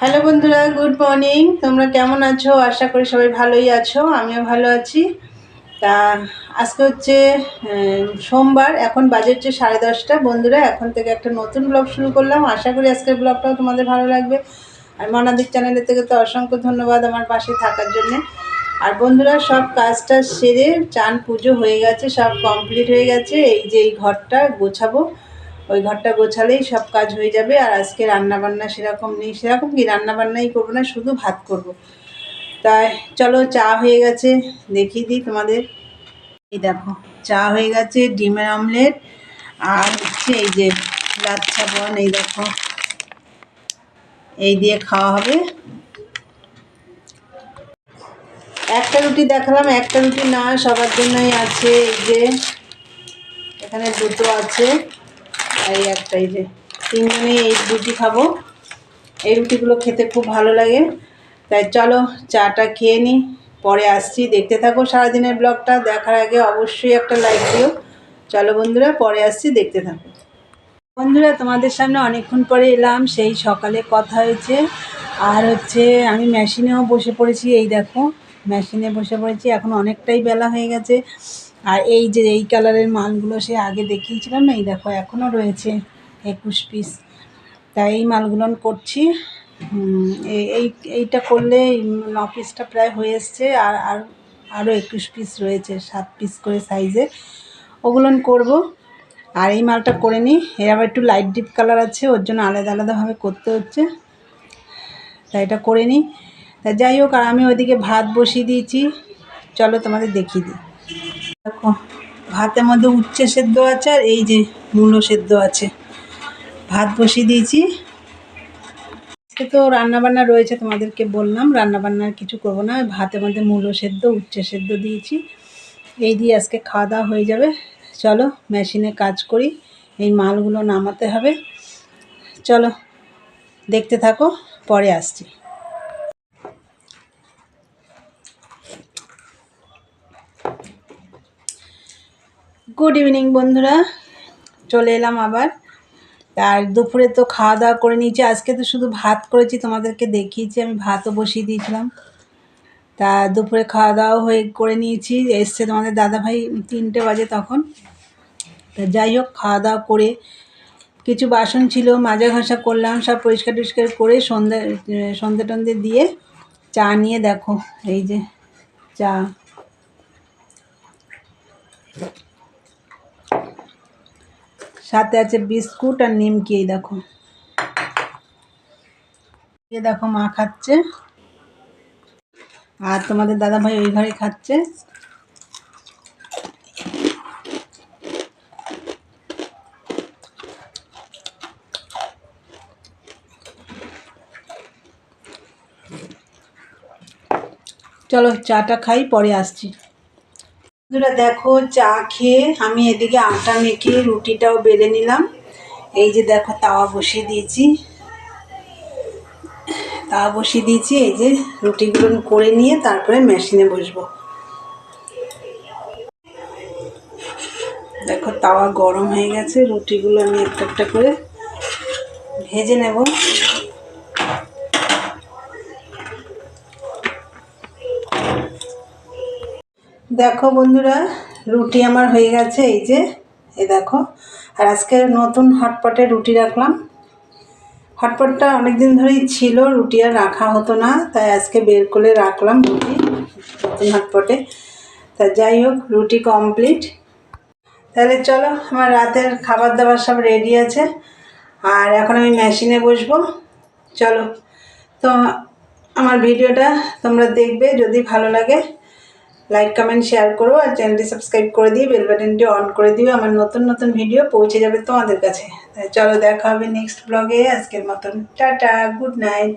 Hello বন্ধুরা good morning তোমরা কেমন আছো? আশা করি সবাই ভালোই আছো, আমিও ভালো আছি। তা, আজকে হচ্ছে সোমবার, এখন বাজে হচ্ছে সাড়ে দশটা। বন্ধুরা, এখন থেকে একটা নতুন ব্লগ শুরু করলাম। আশা করি আজকের ব্লগটাও তোমাদের ভালো লাগবে। আর মনাদিক চ্যানেলের থেকে তো অসংখ্য ধন্যবাদ আমার পাশে থাকার জন্যে। আর বন্ধুরা, সব কাজটা সেরে চান পুজো হয়ে গেছে, সব কমপ্লিট হয়ে গেছে। এই যে এই ঘরটা গোছাবো। ওই ঘরটা গোছালেই সব কাজ হয়ে যাবে আর আজকে রান্না বান্না সেরকম নেই। সেরকম কি রান্না বান্নাই করব না, শুধু ভাত করব। তাই চলো চা হয়ে গেছে, দেখিয়ে দিই তোমাদের। এই দেখো, চা হয়ে গেছে, ডিমের অমলেট আর হচ্ছে এই যে লাচ্ছা বন, এই দেখো। এই দিয়ে খাওয়া হবে। একটা রুটি দেখালাম, একটা রুটি না, সবার জন্যই আছে। এই যে এখানে দুটো আছে। এই একটা, এই যে তিনজনে এই রুটি খাব। এই রুটিগুলো খেতে খুব ভালো লাগে। তাই চলো চাটা খেয়ে নিই পরে আসছি। দেখতে থাকো সারাদিনের ব্লগটা, দেখার আগে অবশ্যই একটা লাইক দিও। চলো বন্ধুরা, পরে আসছি, দেখতে থাকো। বন্ধুরা, তোমাদের সামনে অনেকক্ষণ পরে এলাম, সেই সকালে কথা হয়েছে। আর হচ্ছে আমি মেশিনেও বসে পড়েছি, এই দেখো। মেশিনে বসে পড়েছি, এখন অনেকটাই বেলা হয়ে গেছে। আর এই যে এই কালারের মালগুলো সে আগে দেখিয়েছিলাম না, এই দেখো এখনও রয়েছে একুশ পিস তাই এই মালগুলো করছি। এই- এই, এইটা করলে ন পিসটা প্রায় হয়ে এসছে আর আর, আরও একুশ পিস রয়েছে, সাত পিস করে সাইজে ওগুলো করব। আর এই মালটা করে নিই। এর আবার একটু লাইট ডিপ কালার আছে, ওর জন্য আলাদা আলাদাভাবে করতে হচ্ছে। তাই এটা করে নিই। তা যাই হোক, আর আমি ওইদিকে ভাত বসিয়ে দিয়েছি। চলো তোমাদের দেখিয়ে দিই। দেখো, ভাতের মধ্যে উচ্ছে সেদ্ধ আছে আর এই যে মূলো সেদ্ধ আছে। ভাত বসিয়ে দিয়েছি। আজকে তো রান্নাবান্না রয়েছে তোমাদেরকে বললাম রান্নাবান্নার কিছু করব না। ভাতের মধ্যে মূলো সেদ্ধ, উচ্ছে সেদ্ধ দিয়েছি। এই দিয়ে আজকে খাওয়া দাওয়া হয়ে যাবে। চলো, মেশিনে কাজ করি, এই মালগুলো নামাতে হবে। চলো, দেখতে থাকো, পরে আসছি। গুড ইভিনিং বন্ধুরা। চলে এলাম আবার। আর দুপুরে তো খাওয়া দাওয়া করে নিয়েছি। আজকে তো শুধু ভাত করেছি, তোমাদেরকে দেখিয়েছি। আমি ভাতও বসিয়ে দিয়েছিলাম। তা দুপুরে খাওয়া দাওয়া হয়ে করে নিয়েছি। এসছে তোমাদের দাদাভাই তিনটে বাজে তখন। তা যাই হোক খাওয়া দাওয়া করে কিছু বাসন ছিল, মাজা ঘষা করলাম, সব পরিষ্কার টরিষ্কার করে সন্ধ্যে সন্ধ্যে টন্ধে দিয়ে চা নিয়ে দেখো। এই যে চা। সাথে আছে বিস্কুট আর নিমকি, এই দেখো। এই দেখো মা খাচ্ছে। আর তোমাদের দাদা ভাই ওই ঘরে খাচ্ছে। চলো চাটা খাই, পরে আসছি। বন্ধুরা দেখো, চা খেয়ে আমি এদিকে আটা মেখে রুটিটাও বেলে নিলাম। এই যে দেখো, তাওয়া বসিয়ে দিয়েছি। তাওয়া বসিয়ে দিয়েছি, এই যে রুটিগুলো করে নিয়ে তারপরে মেশিনে বসবো। দেখো, তাওয়া গরম হয়ে গেছে, রুটিগুলো আমি একটা একটা করে ভেজে নেব। দেখো বন্ধুরা, রুটি আমার হয়ে গেছে, এই যে এই দেখো। আর আজকে নতুন হটপটে রুটি রাখলাম। হটপটটা অনেক দিন ধরেই ছিল, রুটি আর রাখা হতো না, তাই আজকে বের করে রাখলাম রুটি, নতুন হটপটে। তা যাই হোক, রুটি কমপ্লিট। তাহলে চলো, আমার রাতের খাবার দাবার সব রেডি আছে। আর এখন আমি মেশিনে বসবো। চলো, তো আমার ভিডিওটা তোমরা দেখবে, যদি ভালো লাগে। লাইক কমেন্ট শেয়ার করো আর চ্যানেলটি সাবস্ক্রাইব করে দিয়ে বেল অন করে দিও। আমার নতুন নতুন ভিডিও পৌঁছে যাবে তোমাদের কাছে। চলো দেখা হবে নেক্সট ব্লগে আজকের মতন টাটা গুড নাইট